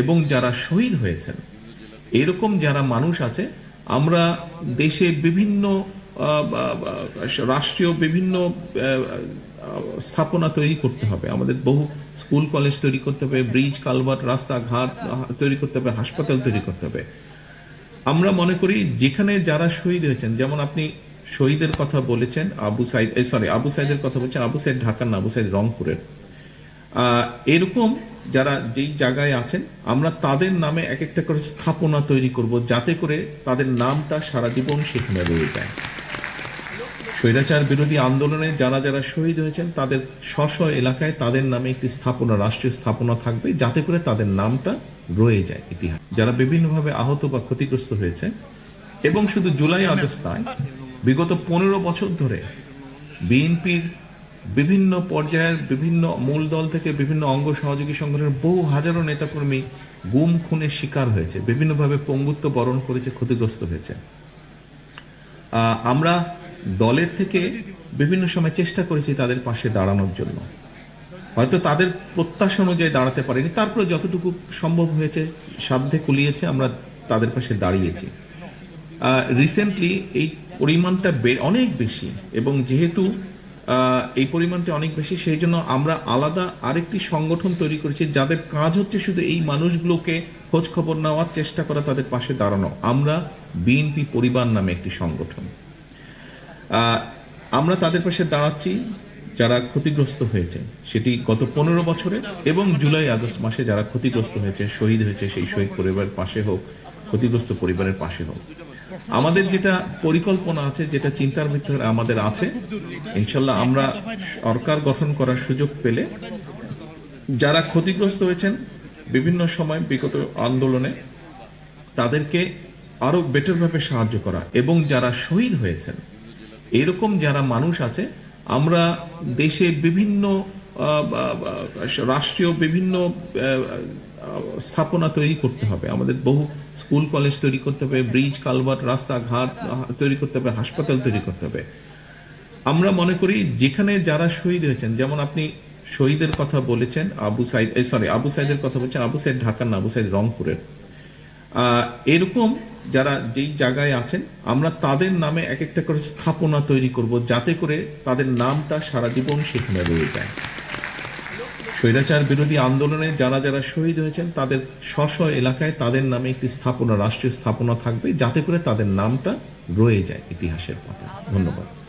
এবং যারা শহীদ হয়েছেন। এরকম যারা মানুষ আছে, আমরা দেশে বিভিন্ন রাষ্ট্রীয় বিভিন্ন স্থাপনা তৈরি করতে হবে। আমাদের বহু স্কুল, কলেজ তৈরি করতে হবে, ব্রিজ, কালভার্ট, রাস্তাঘাট তৈরি করতে হবে, হাসপাতাল তৈরি করতে হবে। আমরা মনে করি যেখানে যারা শহীদ হয়েছেন, যেমন আপনি শহীদের কথা বলেছেন, আবু সাইদ সরি আবু সাইদের কথা বলছেন, আবু সাইদ ঢাকার না, আবু সাইদ রংপুরের। এরকম যারা যেই জায়গায় আছেন, আমরা তাদের নামে এক একটা করে স্থাপনা তৈরি করব যাতে করে তাদের নামটা সারা জীবন সেখানে রয়ে যায়। স্বৈরাচার বিরোধী আন্দোলনে যারা যারা শহীদ হয়েছেন, তাদের স্ব এলাকায় তাদের নামে একটি স্থাপনা, রাষ্ট্রীয় স্থাপনা থাকবে যাতে করে তাদের নামটা রয়ে যায় ইতিহাস। যারা বিভিন্নভাবে আহত বা ক্ষতিগ্রস্ত হয়েছে, এবং শুধু জুলাই আগস্ট নয়, বিগত পনেরো বছর ধরে বিএনপির বিভিন্ন পর্যায়ের বিভিন্ন মূল দল থেকে বিভিন্ন অঙ্গ সহযোগী সংগঠনের বহু হাজারো নেতাকর্মী গুম, খুনের শিকার হয়েছে। বিভিন্নভাবে পঙ্গুত্ব বরণ করেছে, ক্ষতিগ্রস্ত হয়েছে। আমরা দলের থেকে বিভিন্ন সময় চেষ্টা করেছি তাদের পাশে দাঁড়ানোর জন্য। হয়তো তাদের প্রত্যাশা অনুযায়ী দাঁড়াতে পারিনি। তারপরে যতটুকু সম্ভব হয়েছে, সাধ্যে কুলিয়েছে, আমরা তাদের পাশে দাঁড়িয়েছি। রিসেন্টলি এই পরিমাণটা অনেক বেশি এবং যেহেতু এই পরিমাণটা অনেক বেশি। সেই জন্য আমরা আলাদা আরেকটি সংগঠন তৈরি করেছি, যাদের কাজ হচ্ছে শুধু এই মানুষগুলোকে খোঁজ খবর নেওয়ার চেষ্টা করা, তাদের পাশে দাঁড়ানো। আমরা বিএনপি পরিবার নামে একটি সংগঠন। আমরা তাদের পাশে দাঁড়াচ্ছি, যারা ক্ষতিগ্রস্ত হয়েছে। সেটি গত পনেরো বছরে এবং জুলাই আগস্ট মাসে যারা ক্ষতিগ্রস্ত হয়েছে, শহীদ হয়েছে, সেই শহীদ পরিবারের পাশে হোক ক্ষতিগ্রস্ত পরিবারের পাশে হোক। আমাদের যেটা পরিকল্পনা আছে, যেটা চিন্তার ভিতরে আমাদের আছে, ইনশাল্লাহ আমরা সরকার গঠন করার সুযোগ পেলে যারা ক্ষতিগ্রস্ত হয়েছেন বিভিন্ন সময় বিগত আন্দোলনে, তাদেরকে আরও বেটারভাবে সাহায্য করা এবং যারা শহীদ হয়েছেন, এরকম যারা মানুষ আছে, আমরা দেশে বিভিন্ন রাষ্ট্রীয় বিভিন্ন স্থাপনা তৈরি করতে হবে। আমাদের বহু স্কুল, কলেজ তৈরি করতে হবে, ব্রিজ, কালভার্ট, রাস্তাঘাট তৈরি করতে হবে, হাসপাতাল তৈরি করতে হবে। আমরা মনে করি যেখানে যারা শহীদ হয়েছেন, যেমন আপনি শহীদের কথা বলেছেন, আবু সাইদ সরি আবু সাইদের কথা বলছেন, আবু সাইদ ঢাকার না, আবু সাইদ রংপুরের। এরকম যারা যেই জায়গায় আছেন, আমরা তাদের নামে এক একটা করে স্থাপনা তৈরি করব, যাতে করে তাদের নামটা সারা জীবন সেখানে রয়ে যায়। স্বৈরাচার বিরোধী আন্দোলনে যারা যারা শহীদ হয়েছেন, তাদের স্ব স্ব এলাকায় তাদের নামে একটি স্থাপনা, রাষ্ট্রীয় স্থাপনা থাকবে, যাতে করে তাদের নামটা রয়ে যায় ইতিহাসের পথে। ধন্যবাদ।